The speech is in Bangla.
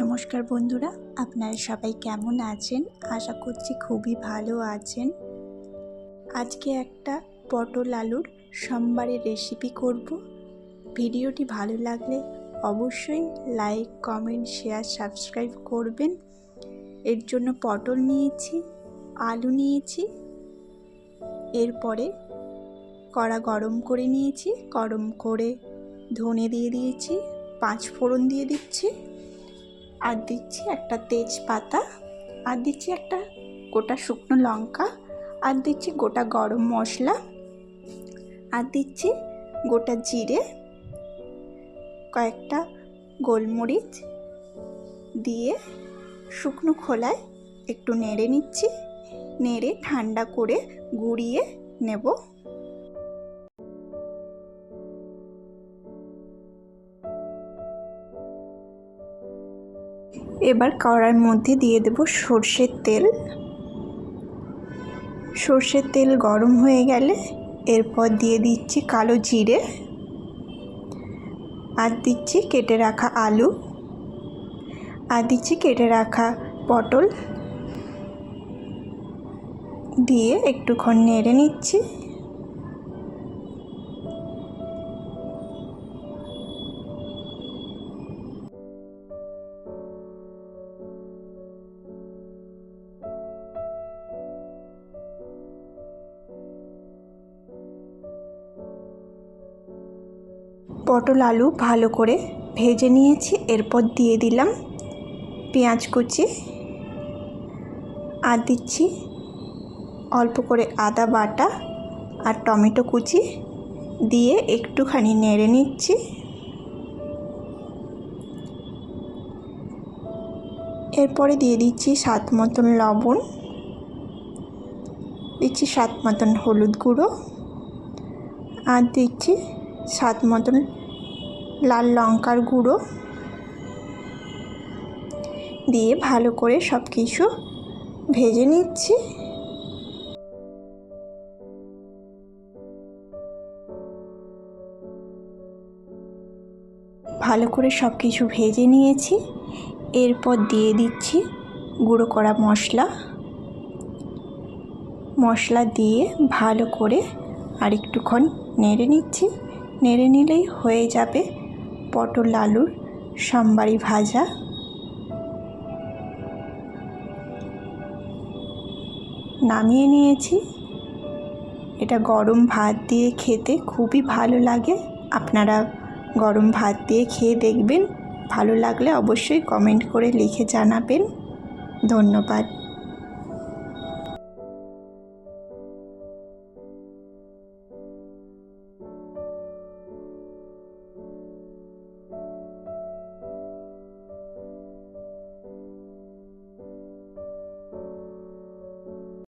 নমস্কার বন্ধুরা, আপনারা সবাই কেমন আছেন? আশা করছি খুবই ভালো আছেন। আজকে একটা পটল আলুর সোমবারের রেসিপি করব। ভিডিওটি ভালো লাগলে অবশ্যই লাইক কমেন্ট শেয়ার সাবস্ক্রাইব করবেন। এর জন্য পটল নিয়েছি, আলু নিয়েছি, এরপরে কড়া গরম করে নিয়েছি, গরম করে ধনে দিয়ে দিয়েছি, পাঁচ ফোড়ন দিয়ে দিচ্ছি। আর দিচ্ছি একটা তেজপাতা, আর দিচ্ছি একটা গোটা শুকনো লঙ্কা, আর দিচ্ছি গোটা গরম মশলা, আর দিচ্ছি গোটা জিরে, কয়েকটা গোলমরিচ দিয়ে শুকনো খোলায় একটু নেড়ে নিচ্ছি, নেড়ে ঠান্ডা করে গুঁড়িয়ে নেব। এবার কড়ার মধ্যে দিয়ে দেব সর্ষের তেল। সর্ষের তেল গরম হয়ে গেলে এরপর দিয়ে দিচ্ছি কালো জিরে আর দিচ্ছি কেটে রাখা আলু আর দিচ্ছি কেটে রাখা পটল। দিয়ে একটুক্ষণ নেড়ে নিচ্ছি। পটল আলু ভালো করে ভেজে নিয়েছি, এরপর দিয়ে দিলাম পেঁয়াজ কুচি। আর দিচ্ছি অল্প করে আদা বাটা আর টমেটো কুচি দিয়ে একটুখানি নেড়ে নিচ্ছি। এরপরে দিয়ে দিচ্ছি স্বাদ মতন লবণ। দিচ্ছি স্বাদ মতন হলুদ গুঁড়ো। আর দিচ্ছি স্বাদ মতন লাল লঙ্কার গুঁড়ো দিয়ে ভালো করে সব কিছু ভেজে নিচ্ছি। ভালো করে সব কিছু ভেজে নিয়েছি। এরপর দিয়ে দিচ্ছি গুঁড়ো করা মশলা। মশলা দিয়ে ভালো করে আরেকটুক্ষণ নেড়ে নিচ্ছি। নেড়ে নিলেই হয়ে যাবে পটল আলুর সোমবারি ভাজা। নামিয়ে নিয়েছি। এটা গরম ভাত দিয়ে খেতে খুবই ভালো লাগে। আপনারা গরম ভাত দিয়ে খেয়ে দেখবেন। ভালো লাগলে অবশ্যই কমেন্ট করে লিখে জানাবেন। ধন্যবাদ।